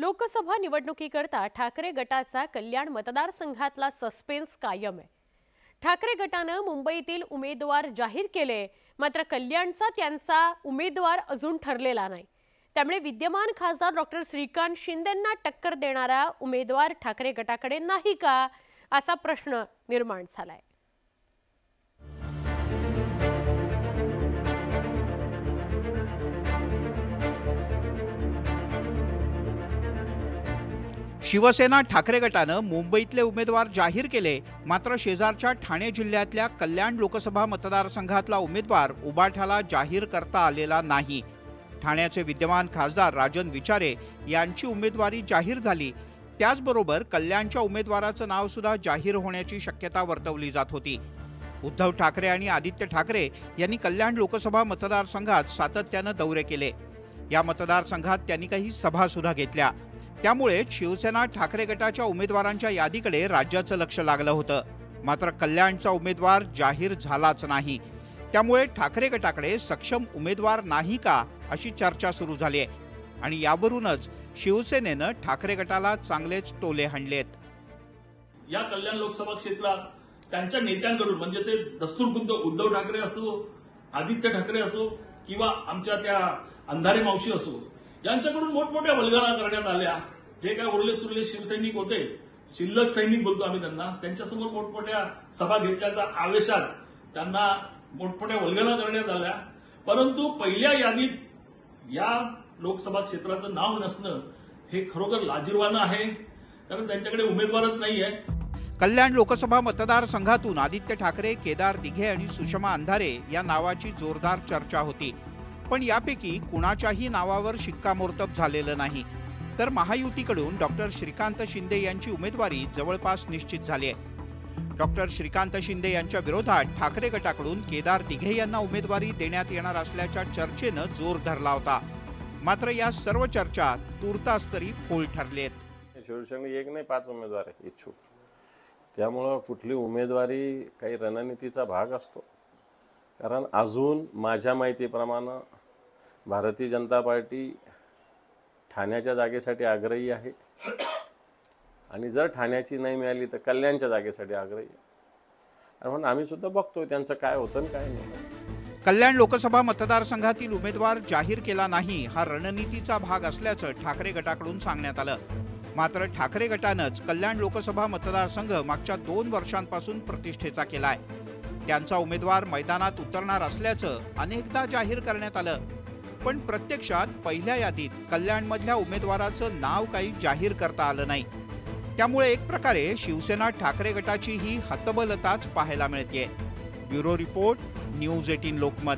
लोकसभा निवडणुकीकरता ठाकरे गटाचा कल्याण मतदारसंघातला सस्पेन्स कायम आहे. ठाकरे गटानं मुंबईतील उमेदवार जाहीर केले मात्र कल्याणचा त्यांचा उमेदवार अजून ठरलेला नाही. त्यामुळे विद्यमान खासदार डॉक्टर श्रीकांत शिंदेंना टक्कर देणारा उमेदवार ठाकरे गटाकडे नाही का? असा प्रश्न निर्माण झालाय. शिवसेना ठाकरे गटानं मुंबईतले उमेदवार जाहीर केले मात्र शेजारच्या ठाणे जिल्ह्यातल्या कल्याण लोकसभा मतदारसंघातला उमेदवार उबाठाला जाहीर करता आलेला नाही. ठाण्याचे विद्यमान खासदार राजन विचारे यांची उमेदवारी जाहीर झाली. त्याचबरोबर कल्याणच्या उमेदवाराचं नाव सुद्धा जाहीर होण्याची शक्यता वर्तवली जात होती. उद्धव ठाकरे आणि आदित्य ठाकरे यांनी कल्याण लोकसभा मतदारसंघात सातत्यानं दौरे केले. या मतदारसंघात त्यांनी काही सभा सुद्धा घेतल्या. त्यामुळे शिवसेना ठाकरे गटाच्या उमेदवारांच्या यादीकडे राज्याचं लक्ष लागलं होतं. मात्र कल्याणचा उमेदवार जाहीर झालाच नाही. त्यामुळे ठाकरे गटाकडे सक्षम उमेदवार नाही का अशी चर्चा सुरू झाली आहे. आणि यावरूनच शिवसेनेनं ठाकरे गटाला चांगलेच टोले हाणलेत. या कल्याण लोकसभा क्षेत्रात त्यांच्या नेत्यांकडून म्हणजे ते दस्तूरबुद्ध उद्धव ठाकरे असो आदित्य ठाकरे असो किंवा आमच्या त्या अंधारे मावशी असो यांच्याकडून मोठमोठ्या वल्गना करण्यात आल्या. जे काय उरले सुरले शिवसैनिक होते शिल्लक सैनिक बोलतो आम्ही त्यांना. त्यांच्यासमोर मोठमोठ्या सभा घेतल्याच्या आवेशात त्यांना मोठमोठ्या वल्गना करण्यात आल्या. परंतु पहिल्या यादीत या लोकसभा क्षेत्राचं नाव नसणं हे खरोखर लाजीरवानं आहे. कारण त्यांच्याकडे उमेदवारच नाही आहे कल्याण लोकसभा मतदारसंघातून आदित्य ठाकरे केदार दिघे आणि सुषमा अंधारे या नावाची जोरदार चर्चा होती. पण यापैकी कुणाच्याही नावावर शिक्कामोर्तब झालेलं नाही. तर महायुतीकडून डॉक्टर श्रीकांत शिंदे यांची उमेदवारी जवळपास निश्चित झाली आहे. डॉक्टर श्रीकांत शिंदे यांच्या विरोधात ठाकरे गटाकडून केदार दिघे यांना उमेदवारी देण्यात येणार असल्याच्या चर्चेनं जोर धरला होता. मात्र या सर्व चर्चा तुर्तास तरी फोल ठरलेत शिवसेना एक नाही पाच उमेदवार आहे इच्छुक. त्यामुळं कुठली उमेदवारी काही रणनीतीचा भाग असतो. कारण अजून माझ्या माहितीप्रमाणे भारतीय जनता पार्टी ठाण्याच्या जागेसाठी आग्रही आहे. आणि जर ठाण्याची नाही मिळाली तर कल्याणच्या जागेसाठी आग्रही आहे. आणि म्हणून आम्ही सुद्धा बघतोय त्यांचं काय होतं आणि काय नाही. कल्याण लोकसभा मतदारसंघातील उमेदवार जाहीर केला नाही हा रणनीतीचा भाग असल्याचं ठाकरे गटाकडून सांगण्यात आलं. मात्र ठाकरे गटानंच कल्याण लोकसभा मतदारसंघ मागच्या दोन वर्षांपासून प्रतिष्ठेचा केलाय. त्यांचा उमेदवार मैदानात उतरणार असल्याचं अनेकदा जाहीर करण्यात आलं. पण प्रत्यक्षात पहिल्या यादीत कल्याणमधल्या उमेदवाराचं नाव काही जाहीर करता आलं नाही. त्यामुळे एक प्रकारे शिवसेना ठाकरे गटाची ही हतबलताच पाहायला मिळते bureau report news eighteen Lokmat.